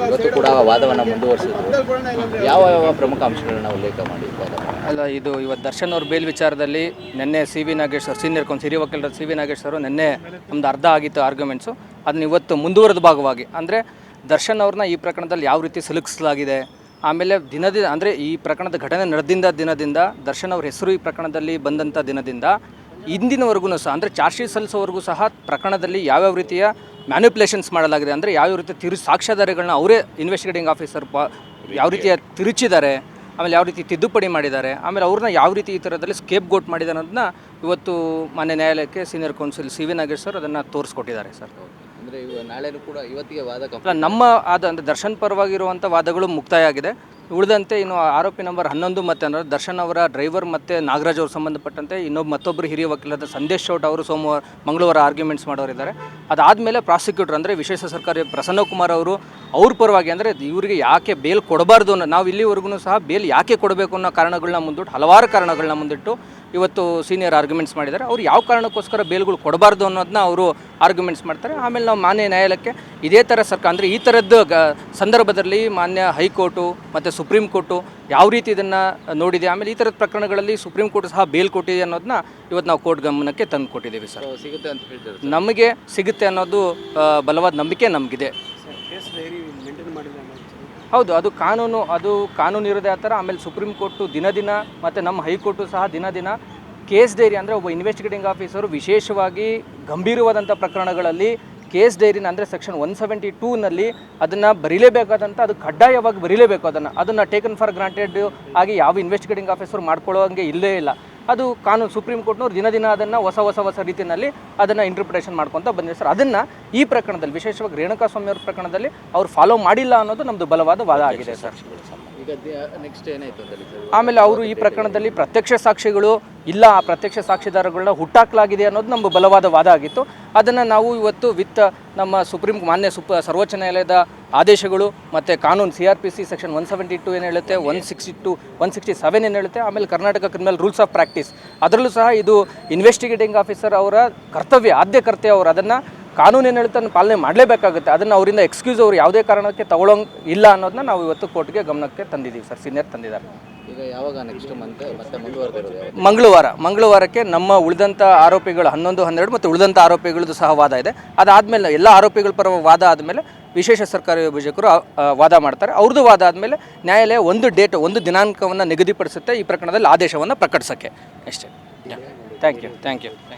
ಇವತ್ತು ಕೂಡ ವಾದವನ್ನು ಮುಂದುವರಿಸಿದ್ರು. ಯಾವ ಯಾವ ಪ್ರಮುಖ ಅಂಶಗಳನ್ನು ಉಲ್ಲೇಖ ಮಾಡಿ? ಅಲ್ಲ, ಇದು ಇವತ್ತು ದರ್ಶನ್ ಅವ್ರ ಬೇಲ್ ವಿಚಾರದಲ್ಲಿ ನಿನ್ನೆ C V Nagesh senior counsel ಹಿರಿಯ ವಕೀಲರ ಸಿ ವಿ ನಾಗೇಶ್ ಅವರು ನಿನ್ನೆ ನಮ್ದು ಅರ್ಧ ಆಗಿತ್ತು ಆರ್ಗ್ಯುಮೆಂಟ್ಸು ಅದನ್ನ ಇವತ್ತು ಮುಂದುವರೆದ ಭಾಗವಾಗಿ. ಅಂದರೆ ದರ್ಶನ್ ಅವ್ರನ್ನ ಈ ಪ್ರಕರಣದಲ್ಲಿ ಯಾವ ರೀತಿ ಸಿಲುಕಿಸಲಾಗಿದೆ? ಆಮೇಲೆ ದಿನದ ಅಂದರೆ ಈ ಪ್ರಕರಣದ ಘಟನೆ ನಡೆದಿಂದ ದಿನದಿಂದ ದರ್ಶನ್ ಅವ್ರ ಹೆಸರು ಈ ಪ್ರಕರಣದಲ್ಲಿ ಬಂದಂಥ ದಿನದಿಂದ ಇಂದಿನವರೆಗೂ ಸಹ, ಅಂದರೆ ಚಾರ್ಜ್ ಶೀಟ್ ಸಲ್ಲಿಸೋವರೆಗೂ ಸಹ ಪ್ರಕರಣದಲ್ಲಿ ಯಾವ್ಯಾವ ರೀತಿಯ ಮ್ಯಾನಿಪುಲೇಷನ್ಸ್ ಮಾಡಲಾಗಿದೆ ಅಂದರೆ ಯಾವ್ಯಾವ ರೀತಿ ತಿರು ಸಾಕ್ಷ್ಯಾಧಾರಗಳನ್ನ ಅವರೇ ಇನ್ವೆಸ್ಟಿಗೇಟಿಂಗ್ ಆಫೀಸರ್ ಪ ಯಾವ ರೀತಿ ತಿರುಚಿದ್ದಾರೆ ಆಮೇಲೆ ಯಾವ ರೀತಿ ತಿದ್ದುಪಡಿ ಮಾಡಿದ್ದಾರೆ ಆಮೇಲೆ ಅವ್ರನ್ನ ಯಾವ ರೀತಿ ಈ ಥರದಲ್ಲಿ ಸ್ಕೇಪ್ ಗೋಟ್ ಮಾಡಿದ್ದಾರೆ ಅನ್ನೋದನ್ನ ಇವತ್ತು ಮಾನ್ಯ ನ್ಯಾಯಾಲಯಕ್ಕೆ senior counsel C V Nagesh sir ಅದನ್ನು ತೋರಿಸ್ಕೊಟ್ಟಿದ್ದಾರೆ ಸರ್. ಅಂದರೆ ನಾಳೆನೂ ಕೂಡ ಇವತ್ತಿಗೆ ವಾದ ನಮ್ಮ ಆದ ಅಂದರೆ ದರ್ಶನ್ ಪರವಾಗಿರುವಂಥ ವಾದಗಳು ಮುಕ್ತಾಯ ಆಗಿದೆ. ಉಳಿದಂತೆ ಇನ್ನು ಆರೋಪಿ ನಂಬರ್ ಹನ್ನೊಂದು ಮತ್ತು ಅಂದರೆ ದರ್ಶನ್ ಅವರ ಡ್ರೈವರ್ ಮತ್ತು ನಾಗರಾಜ್ ಅವರು ಸಂಬಂಧಪಟ್ಟಂತೆ ಇನ್ನೊಬ್ಬ ಮತ್ತೊಬ್ಬರು ಹಿರಿಯ ವಕೀಲರಾದ ಸಂದೇಶ್ ಚೌಟ್ ಅವರು ಸೋಮವಾರ ಮಂಗಳವಾರ ಆರ್ಗ್ಯುಮೆಂಟ್ಸ್ ಮಾಡೋರಿದ್ದಾರೆ. ಅದಾದಮೇಲೆ ಪ್ರಾಸಿಕ್ಯೂಟರ್ ಅಂದರೆ ವಿಶೇಷ ಸರ್ಕಾರಿ ಪ್ರಸನ್ನ ಕುಮಾರ್ ಅವರು, ಅವ್ರ ಪರವಾಗಿ ಅಂದರೆ ಇವರಿಗೆ ಯಾಕೆ ಬೇಲ್ ಕೊಡಬಾರ್ದು ಅನ್ನೋ ನಾವು ಇಲ್ಲಿವರೆಗೂ ಸಹ ಬೇಲ್ ಯಾಕೆ ಕೊಡಬೇಕು ಅನ್ನೋ ಕಾರಣಗಳನ್ನ ಮುಂದಿಟ್ಟು ಹಲವಾರು ಕಾರಣಗಳನ್ನ ಮುಂದಿಟ್ಟು ಇವತ್ತು ಸೀನಿಯರ್ ಆರ್ಗ್ಯುಮೆಂಟ್ಸ್ ಮಾಡಿದ್ದಾರೆ. ಅವ್ರು ಯಾವ ಕಾರಣಕ್ಕೋಸ್ಕರ ಬೇಲ್ಗಳು ಕೊಡಬಾರ್ದು ಅನ್ನೋದನ್ನ ಅವರು ಆರ್ಗ್ಯುಮೆಂಟ್ಸ್ ಮಾಡ್ತಾರೆ. ಆಮೇಲೆ ನಾವು ಮಾನ್ಯ ನ್ಯಾಯಾಲಯಕ್ಕೆ ಇದೇ ಥರ ಸರ್ಕಾರ ಅಂದರೆ ಈ ಥರದ್ದು ಗ ಸಂದರ್ಭದಲ್ಲಿ ಮಾನ್ಯ ಹೈಕೋರ್ಟು ಮತ್ತು ಸುಪ್ರೀಂ ಕೋರ್ಟು ಯಾವ ರೀತಿ ಇದನ್ನು ನೋಡಿದೆ ಆಮೇಲೆ ಈ ಥರದ ಪ್ರಕರಣಗಳಲ್ಲಿ ಸುಪ್ರೀಂ ಕೋರ್ಟ್ ಸಹ ಬೇಲ್ ಕೊಟ್ಟಿದೆ ಅನ್ನೋದನ್ನ ಇವತ್ತು ನಾವು ಕೋರ್ಟ್ ಗಮನಕ್ಕೆ ತಂದು ಕೊಟ್ಟಿದ್ದೀವಿ ಸರ್. ಸಿಗುತ್ತೆ ಅಂತ ಹೇಳ್ತಾರೆ ನಮಗೆ ಸಿಗುತ್ತೆ ಅನ್ನೋದು ಬಲವಾದ ನಂಬಿಕೆ ನಮಗಿದೆ. ಹೌದು, ಅದು ಕಾನೂನು ಅದು ಕಾನೂನು ಇರೋದೇ ಆ ಥರ. ಆಮೇಲೆ ಸುಪ್ರೀಂ ಕೋರ್ಟು ದಿನ ದಿನ, ಮತ್ತು ನಮ್ಮ ಹೈಕೋರ್ಟು ಸಹ ದಿನ ದಿನ ಕೇಸ್ ಡೈರಿ ಅಂದರೆ ಒಬ್ಬ ಇನ್ವೆಸ್ಟಿಗೇಟಿಂಗ್ ಆಫೀಸರು ವಿಶೇಷವಾಗಿ ಗಂಭೀರವಾದಂಥ ಪ್ರಕರಣಗಳಲ್ಲಿ ಕೇಸ್ ಡೈರಿನ ಅಂದರೆ ಸೆಕ್ಷನ್ ಒನ್ ಸೆವೆಂಟಿ ಟೂನಲ್ಲಿ ಅದನ್ನು ಬರೀಲೇಬೇಕಾದಂಥ, ಅದು ಕಡ್ಡಾಯವಾಗಿ ಬರೀಲೇಬೇಕು ಅದನ್ನು. ಅದನ್ನು ಟೇಕನ್ ಫಾರ್ ಗ್ರಾಂಟೆಡ್ ಆಗಿ ಯಾವ ಇನ್ವೆಸ್ಟಿಗೇಟಿಂಗ್ ಆಫೀಸರ್ ಮಾಡ್ಕೊಳ್ಳೋಂಗೆ ಇಲ್ಲೇ ಇಲ್ಲ. ಅದು ಕಾನೂನು ಸುಪ್ರೀಂ ಕೋರ್ಟ್ನವ್ರು ದಿನ ದಿನ ಅದನ್ನು ಹೊಸ ಹೊಸ ಹೊಸ ರೀತಿಯಲ್ಲಿ ಅದನ್ನು ಇಂಟರ್ಪ್ರಿಟೇಷನ್ ಮಾಡ್ಕೊತ ಬಂದಿದೆ ಸರ್ ಅದನ್ನು ಈ ಪ್ರಕರಣದಲ್ಲಿ ವಿಶೇಷವಾಗಿ ರೇಣುಕಾಸ್ವಾಮಿ ಅವ್ರ ಪ್ರಕರಣದಲ್ಲಿ ಅವ್ರು ಫಾಲೋ ಮಾಡಿಲ್ಲ ಅನ್ನೋದು ನಮ್ಮದು ಬಲವಾದ ವಾದ ಆಗಿದೆ ಸರ್. ಈಗ ನೆಕ್ಸ್ಟ್ ಏನಾಯ್ತು ಅಂತ ಸರ್ ಆಮೇಲೆ ಅವರು ಈ ಪ್ರಕರಣದಲ್ಲಿ ಪ್ರತ್ಯಕ್ಷ ಸಾಕ್ಷಿಗಳು ಇಲ್ಲ, ಆ ಪ್ರತ್ಯಕ್ಷ ಸಾಕ್ಷಿದಾರಗಳನ್ನ ಹುಟ್ಟಾಕಲಾಗಿದೆ ಅನ್ನೋದು ನಮ್ಮ ಬಲವಾದ ವಾದ ಆಗಿತ್ತು. ಅದನ್ನು ನಾವು ಇವತ್ತು ವಿತ್ ನಮ್ಮ ಸುಪ್ರೀಂ ಮಾನ್ಯ ಸುಪ್ ಸರ್ವೋಚ್ಚ ನ್ಯಾಯಾಲಯದ ಆದೇಶಗಳು ಮತ್ತು ಕಾನೂನು C R P C section one seventy two ಏನು ಹೇಳುತ್ತೆ, one sixty two, one sixty seven ಏನು ಹೇಳುತ್ತೆ, ಆಮೇಲೆ Karnataka criminal rules of practice. ಅದರಲ್ಲೂ ಸಹ ಇದು ಇನ್ವೆಸ್ಟಿಗೇಟಿಂಗ್ ಆಫೀಸರ್ ಅವರ ಕರ್ತವ್ಯ ಆದ್ಯ ಕರ್ತವ್ಯ ಅವರು ಅದನ್ನು ಕಾನೂನು ಏನು ಹೇಳುತ್ತೆ ಅದನ್ನು ಪಾಲನೆ ಮಾಡಲೇಬೇಕಾಗುತ್ತೆ. ಅದನ್ನು ಅವರಿಂದ ಎಕ್ಸ್ಕ್ಯೂಸ್ ಅವರು ಯಾವುದೇ ಕಾರಣಕ್ಕೆ ತಗೊಳ್ಳೋಂಗೆ ಇಲ್ಲ ಅನ್ನೋದನ್ನ ನಾವು ಇವತ್ತು ಕೋರ್ಟ್ಗೆ ಗಮನಕ್ಕೆ ತಂದಿದ್ದೀವಿ ಸರ್ ಸೀನಿಯರ್ ತಂದಿದ್ದಾರೆ. ಈಗ ಯಾವಾಗ ನೆಕ್ಸ್ಟ್ ಮಂತ್ ಮತ್ತೆ? ಮಂಗಳವಾರ ಮಂಗಳವಾರಕ್ಕೆ ನಮ್ಮ ಉಳಿದಂಥ ಆರೋಪಿಗಳು ಹನ್ನೊಂದು ಹನ್ನೆರಡು ಮತ್ತು ಉಳಿದಂಥ ಆರೋಪಿಗಳದ್ದು ಸಹ ವಾದ ಇದೆ. ಅದಾದಮೇಲೆ ಎಲ್ಲ ಆರೋಪಿಗಳ ಪರ ವಾದ ಆದಮೇಲೆ ವಿಶೇಷ ಸರ್ಕಾರಿ ವಿಭಜಕರು ವಾದ ಮಾಡ್ತಾರೆ. ಅವ್ರದ್ದು ವಾದ ಆದಮೇಲೆ ನ್ಯಾಯಾಲಯ ಒಂದು ಡೇಟ್ ಒಂದು ದಿನಾಂಕವನ್ನು ನಿಗದಿಪಡಿಸುತ್ತೆ ಈ ಪ್ರಕರಣದಲ್ಲಿ ಆದೇಶವನ್ನು ಪ್ರಕಟಿಸೋಕ್ಕೆ. ಅಷ್ಟೇ. Thank you thank you